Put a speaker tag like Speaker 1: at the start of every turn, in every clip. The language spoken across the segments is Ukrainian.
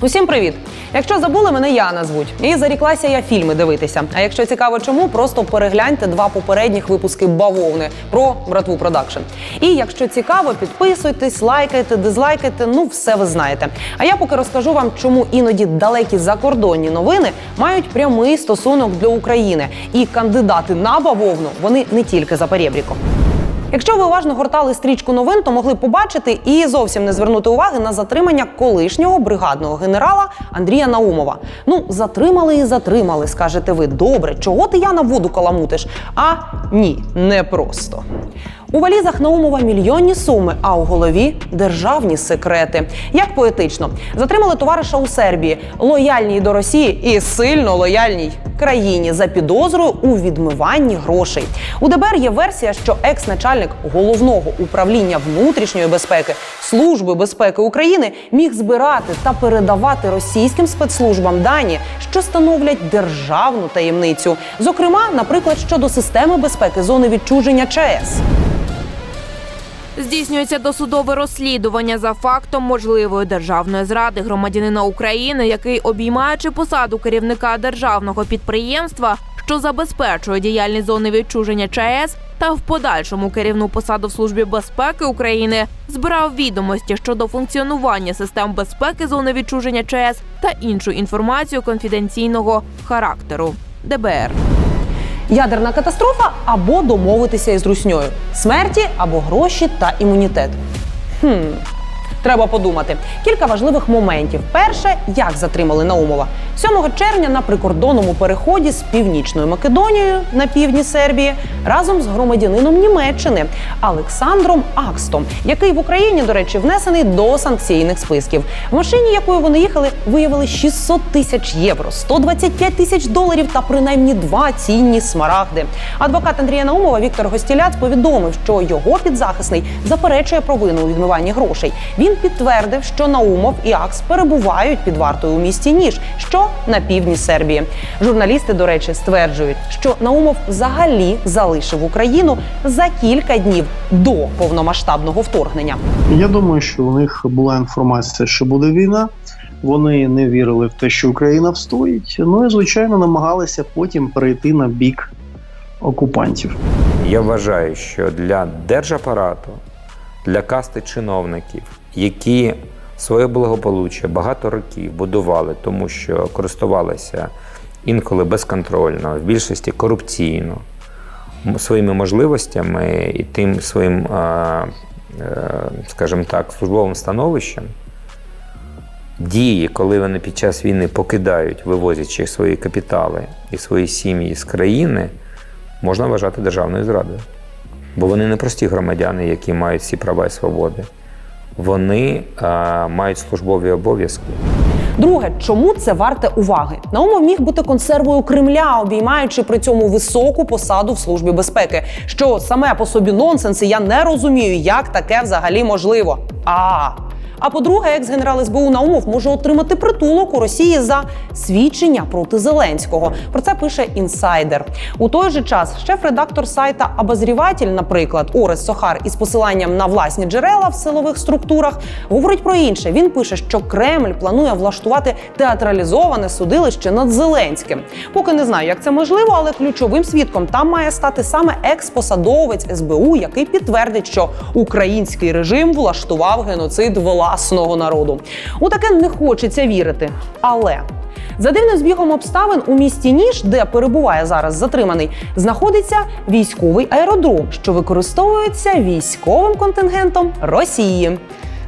Speaker 1: Усім привіт! Якщо забули, мене Яна звуть. І заріклася я фільми дивитися. А якщо цікаво, чому, просто перегляньте два попередніх випуски бавовни про братву продакшн. І якщо цікаво, підписуйтесь, лайкайте, дизлайкайте. Ну, все ви знаєте. А я поки розкажу вам, чому іноді далекі закордонні новини мають прямий стосунок для України. І кандидати на бавовну вони не тільки за перебріком. Якщо ви уважно гортали стрічку новин, то могли побачити і зовсім не звернути уваги на затримання колишнього бригадного генерала Андрія Наумова. Ну, затримали і затримали, скажете ви. Добре, чого ти я на воду каламутиш? А ні, не просто. У валізах Наумова мільйонні суми, а у голові державні секрети. Як поетично, затримали товариша у Сербії, лояльній до Росії і сильно лояльній країні за підозрою у відмиванні грошей. У ДБР є версія, що екс-начальник головного управління внутрішньої безпеки Служби безпеки України міг збирати та передавати російським спецслужбам дані, що становлять державну таємницю. Зокрема, наприклад, щодо системи безпеки зони відчуження ЧАЕС.
Speaker 2: Здійснюється досудове розслідування за фактом можливої державної зради громадянина України, який, обіймаючи посаду керівника державного підприємства, що забезпечує діяльність зони відчуження ЧАЕС, та в подальшому керівну посаду в службі безпеки України, збирав відомості щодо функціонування систем безпеки зони відчуження ЧАЕС та іншу інформацію конфіденційного характеру. ДБР.
Speaker 1: Ядерна катастрофа або домовитися із русньою, смерті або гроші та імунітет. Хм. Треба подумати. Кілька важливих моментів. Перше, як затримали Наумова. 7 червня на прикордонному переході з північною Македонією на півдні Сербії разом з громадянином Німеччини Олександром Акстом, який в Україні, до речі, внесений до санкційних списків. В машині, якою вони їхали, виявили 600 тисяч євро, 125 тисяч доларів та принаймні два цінні смарагди. Адвокат Андрія Наумова Віктор Гостіляц повідомив, що його підзахисний заперечує провину у відмиванні грошей. Він підтвердив, що Наумов і Акс перебувають під вартою у місті Ніж, що на півдні Сербії. Журналісти, до речі, стверджують, що Наумов взагалі залишив Україну за кілька днів до повномасштабного вторгнення.
Speaker 3: Я думаю, що у них була інформація, що буде війна. Вони не вірили в те, що Україна встоїть. Ну і звичайно намагалися потім перейти на бік окупантів.
Speaker 4: Я вважаю, що для держапарату, для касти чиновників, які своє благополуччя багато років будували, тому що користувалися інколи безконтрольно, в більшості корупційно, своїми можливостями і тим своїм, е, скажімо так, службовим становищем, дії, коли вони під час війни покидають, вивозячи свої капітали і свої сім'ї з країни, можна вважати державною зрадою. Бо вони не прості громадяни, які мають всі права і свободи. Вони е, мають службові обов'язки.
Speaker 1: Друге, чому це варте уваги? Наумов міг бути консервою Кремля, обіймаючи при цьому високу посаду в службі безпеки. Що саме по собі нонсенс, і я не розумію, як таке взагалі можливо. А а по-друге, екс-генерал СБУ Наумов може отримати притулок у Росії за свідчення проти Зеленського. Про це пише інсайдер. У той же час шеф-редактор сайта Обозріватель, наприклад, Орес Сохар, із посиланням на власні джерела в силових структурах, говорить про інше. Він пише, що Кремль планує влаштувати театралізоване судилище над Зеленським. Поки не знаю, як це можливо, але ключовим свідком там має стати саме екс-посадовець СБУ, який підтвердить, що український режим влаштував геноцид власного народу. У таке не хочеться вірити. Але за дивним збігом обставин у місті Ніж, де перебуває зараз затриманий, знаходиться військовий аеродром, що використовується військовим контингентом Росії.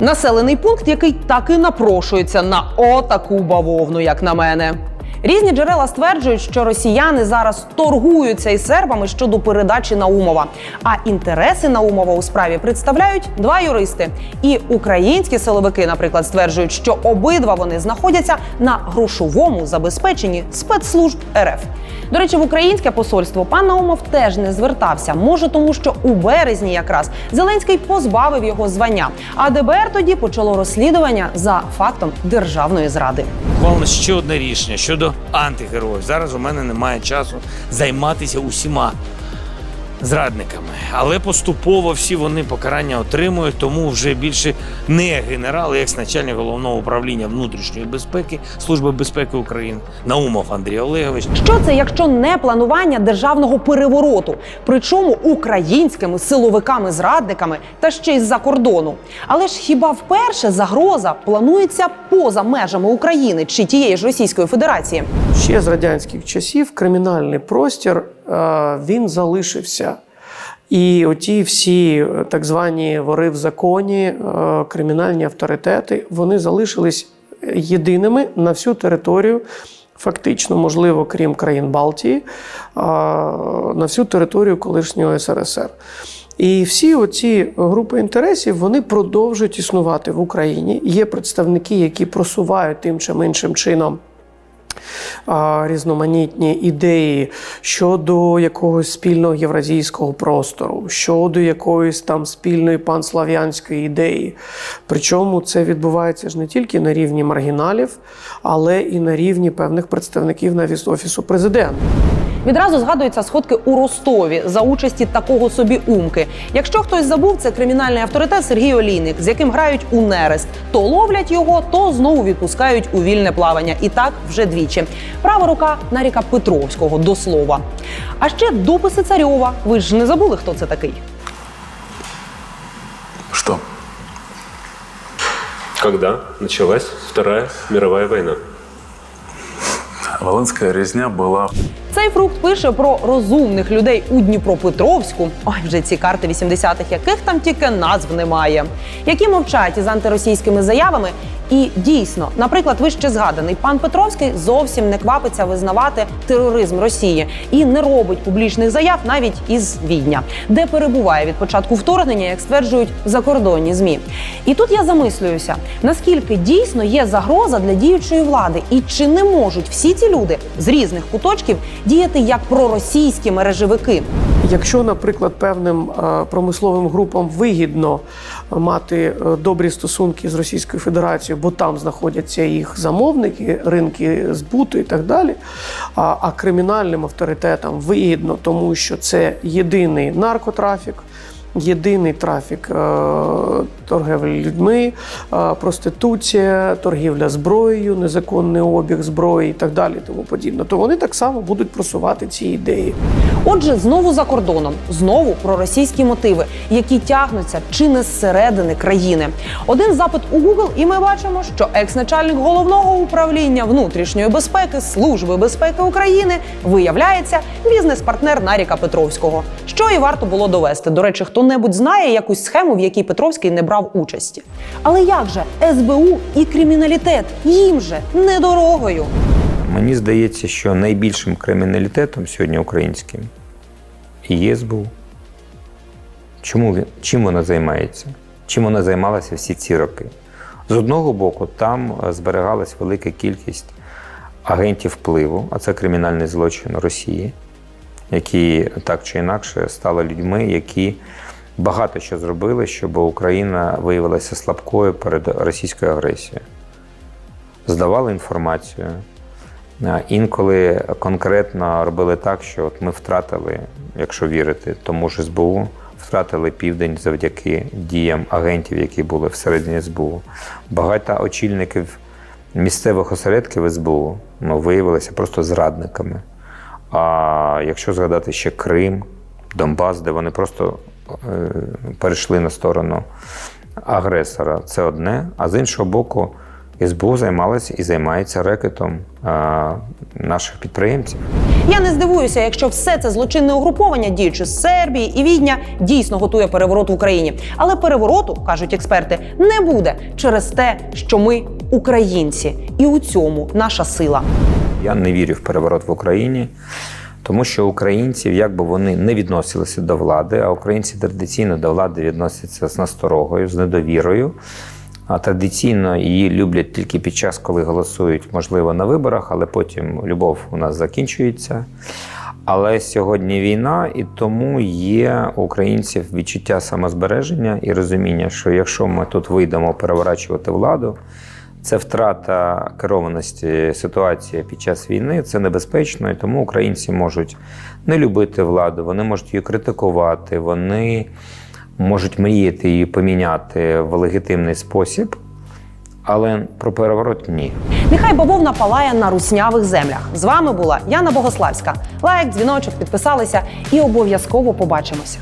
Speaker 1: Населений пункт, який так і напрошується на отаку бавовну, як на мене. Різні джерела стверджують, що росіяни зараз торгуються із сербами щодо передачі Наумова. А інтереси Наумова у справі представляють два юристи. І українські силовики, наприклад, стверджують, що обидва вони знаходяться на грошовому забезпеченні спецслужб РФ. До речі, в українське посольство пан Наумов теж не звертався. Може, тому що у березні якраз Зеленський позбавив його звання. А ДБР тоді почало розслідування за фактом державної зради.
Speaker 5: Ухвалено ще одне рішення щодо антигероїв. Зараз у мене немає часу займатися усіма зрадниками. Але поступово всі вони покарання отримують, тому вже більше не генерал, як начальник головного управління внутрішньої безпеки Служби безпеки України Наумов Андрій Олегович.
Speaker 1: Що це, якщо не планування державного перевороту, причому українськими силовиками-зрадниками та ще й з-за кордону? Але ж хіба вперше загроза планується поза межами України чи тієї ж Російської Федерації?
Speaker 6: Ще з радянських часів кримінальний простір він залишився. І оті всі е, так звані вори в законі, е, кримінальні авторитети, вони залишились єдиними на всю територію, фактично, можливо, крім країн Балтії, на всю територію колишнього СРСР. І всі оці групи інтересів вони продовжують існувати в Україні. Є представники, які просувають тим чи іншим чином різноманітні ідеї щодо якогось спільного євразійського простору, щодо якоїсь там спільної панслав'янської ідеї. Причому це відбувається ж не тільки на рівні маргіналів, але і на рівні певних представників навіть офісу президента.
Speaker 1: Відразу згадуються сходки у Ростові за участі такого собі умки. Якщо хтось забув, це кримінальний авторитет Сергій Олійник, з яким грають у нерест. То ловлять його, то знову відпускають у вільне плавання. І так вже двічі. Права рука Наріка Петровського до слова. А ще дописи царьова. Ви ж не забули, хто це такий?
Speaker 7: Что?
Speaker 8: Когда началась Вторая мировая война?
Speaker 7: Волынская резня была
Speaker 1: Цей фрукт пише про розумних людей у Дніпропетровську. Ой, вже ці карти 80-х, яких там тільки назв немає, які мовчать із антиросійськими заявами. І дійсно, наприклад, вище згаданий пан Петровський зовсім не квапиться визнавати тероризм Росії і не робить публічних заяв навіть із Відня, де перебуває від початку вторгнення, як стверджують закордонні змі. І тут я замислююся, наскільки дійсно є загроза для діючої влади, і чи не можуть всі ці люди з різних куточків діяти як проросійські мережевики.
Speaker 6: Якщо, наприклад, певним е, промисловим групам вигідно мати е, добрі стосунки з Російською Федерацією, бо там знаходяться їх замовники, ринки збуту і так далі. А кримінальним авторитетам вигідно, тому що це єдиний наркотрафік. Єдиний трафік е, торгівлі людьми, е, проституція, торгівля зброєю, незаконний обіг зброї і так далі, тому подібне. То вони так само будуть просувати ці ідеї.
Speaker 1: Отже, знову за кордоном, знову про російські мотиви, які тягнуться чи не зсередини країни. Один запит у Google, і ми бачимо, що екс-начальник головного управління внутрішньої безпеки Служби безпеки України виявляється бізнес-партнер Наріка Петровського, що і варто було довести. До речі, хто-небудь знає якусь схему, в якій Петровський не брав участі. Але як же СБУ і криміналітет їм же не дорогою.
Speaker 4: Мені здається, що найбільшим криміналітетом сьогодні українським є СБУ. Чому він, чим вона займається? Чим вона займалася всі ці роки? З одного боку, там е, зберігалась велика кількість агентів впливу, а це кримінальний злочин Росії, які так чи інакше стали людьми, які багато що зробили, щоб Україна виявилася слабкою перед російською агресією. Здавали інформацію, Е, Інколи конкретно робили так, що от ми втратили, якщо вірити, тому ж СБУ, втратили південь завдяки діям агентів, які були всередині СБУ. Багато очільників місцевих осередків СБУ ну, виявилися просто зрадниками. А якщо згадати ще Крим, Донбас, де вони просто перейшли на сторону агресора, це одне. А з іншого боку, СБУ займалася і займається рекетом е, наших підприємців.
Speaker 1: Я не здивуюся, якщо все це злочинне угруповання, діючи з Сербії і Відня, дійсно готує переворот в Україні. Але перевороту, кажуть експерти, не буде через те, що ми українці, і у цьому наша сила.
Speaker 4: Я не вірю в переворот в Україні, тому що українців, як би вони не відносилися до влади, а українці традиційно до влади відносяться з насторогою, з недовірою. А традиційно її люблять тільки під час, коли голосують, можливо, на виборах, але потім любов у нас закінчується. Але сьогодні війна, і тому є у українців відчуття самозбереження і розуміння, що якщо ми тут вийдемо переворачувати владу, Це втрата керованості ситуації під час війни. Це небезпечно, і тому українці можуть не любити владу, вони можуть її критикувати, вони можуть мріяти її поміняти в легітимний спосіб. Але про переворот ні.
Speaker 1: Нехай бавовна палає на руснявих землях. З вами була Яна Богославська. Лайк, дзвіночок, підписалися і обов'язково побачимося.